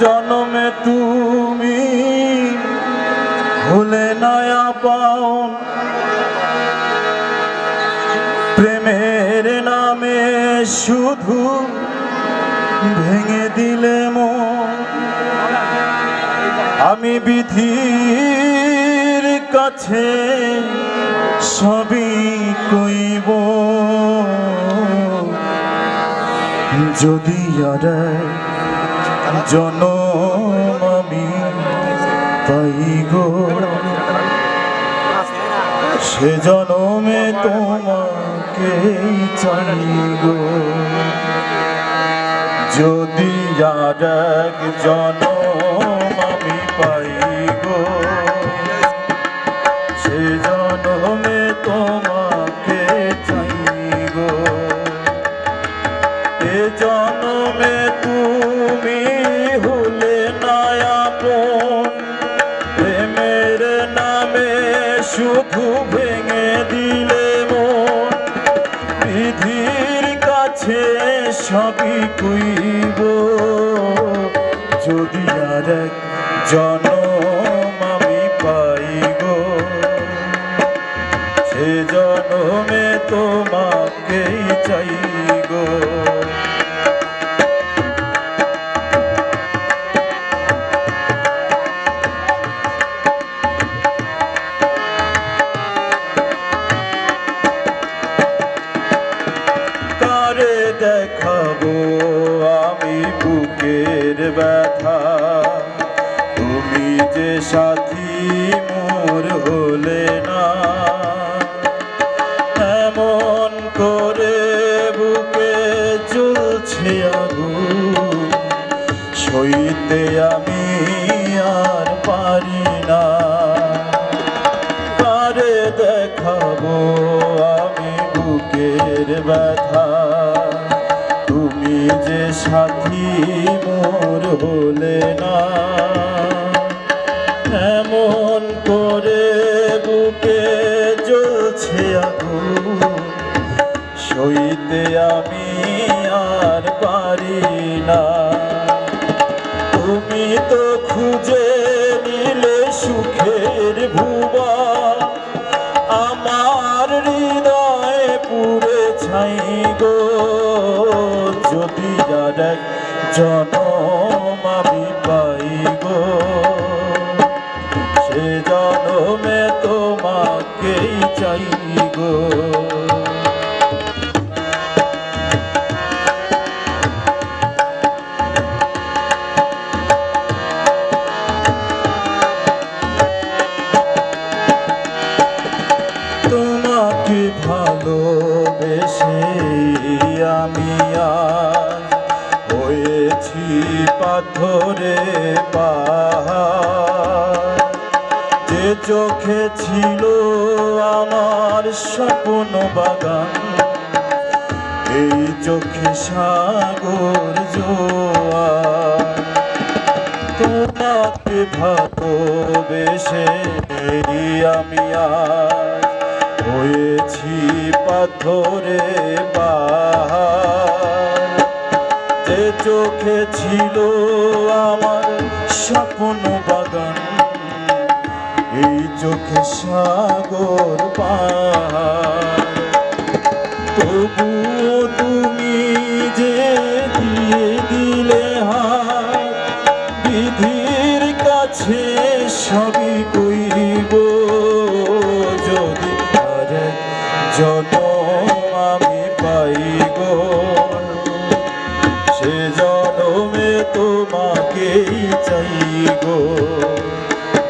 জনমে তুমি ভুলে নয়া পাওন। প্রেমের নামে শুধু ভেঙে দিলে মন। আমি বিধির কাছে সবই কইব। যদি আর জনম আমি, তাই গো। সে জনমে তোমাকে চাই গো। যদি আর এক জনম আমি পাই তুমি হলে প্রেমের নামে ভেঙে দিলে বিধির কাছে সবই কইব। যদি আর এক জনম দেখাবো আমি বুকের ব্যথা। তুমি যে সাথী, মোর হলে না। এমন করে বুকে চলছে আগুন। সইতে আমি আর পারি না। সাথী মোর হলে না। এমন করে বুকে জ্বলছে আগুন। সইতে আমি আর পারি না। তুমি তো খুঁজে নিলে সুখের ভুবা আর এক জনম আমি পাই গো। সে জনমে তোমাকেই চাই গো। পাথরে পাহাড়। যে চোখে ছিল আমার স্বপ্ন বাগান, এই চোখে সাগর জোয়ার। তোমাকে আমি আজ হয়েছি পাথরে পাহাড়। চোখে ছিল আমার স্বপ্ন বাগান। এই চোখে সাগর পাহাড়। তুমি যে দিয়ে দিলে হাত বিধির কাছে সবই কইব যদি আর এক জনম চাই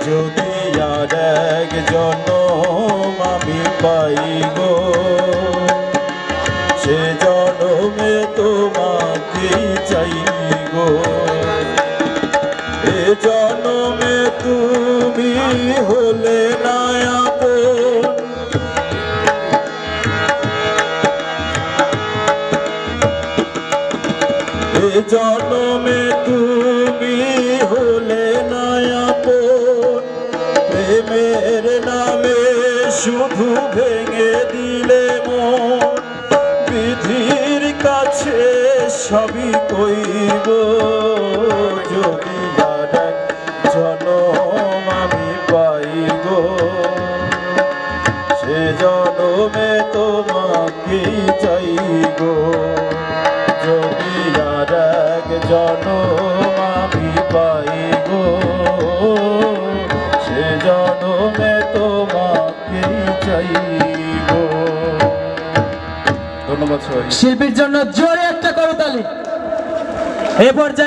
যদি আর এক জনম আমি পাই সে জনমে তোমাকেই চাই গো এ জনমে তুমি হলে এ জনমে তুমি প্রেমের নামে শুধু ভেঙে দিলে মন। বিধির কাছে সবই কইব, যদি আর জনম আমি পাই সে জনমে তোমাকেই চাই গো যদি আর জনম আমি পাই গো সে জনমে তোমাকেই চাই ধন্যবাদ শিল্পীর জন্য জোরে একটা করতালি এ পর্যায়ে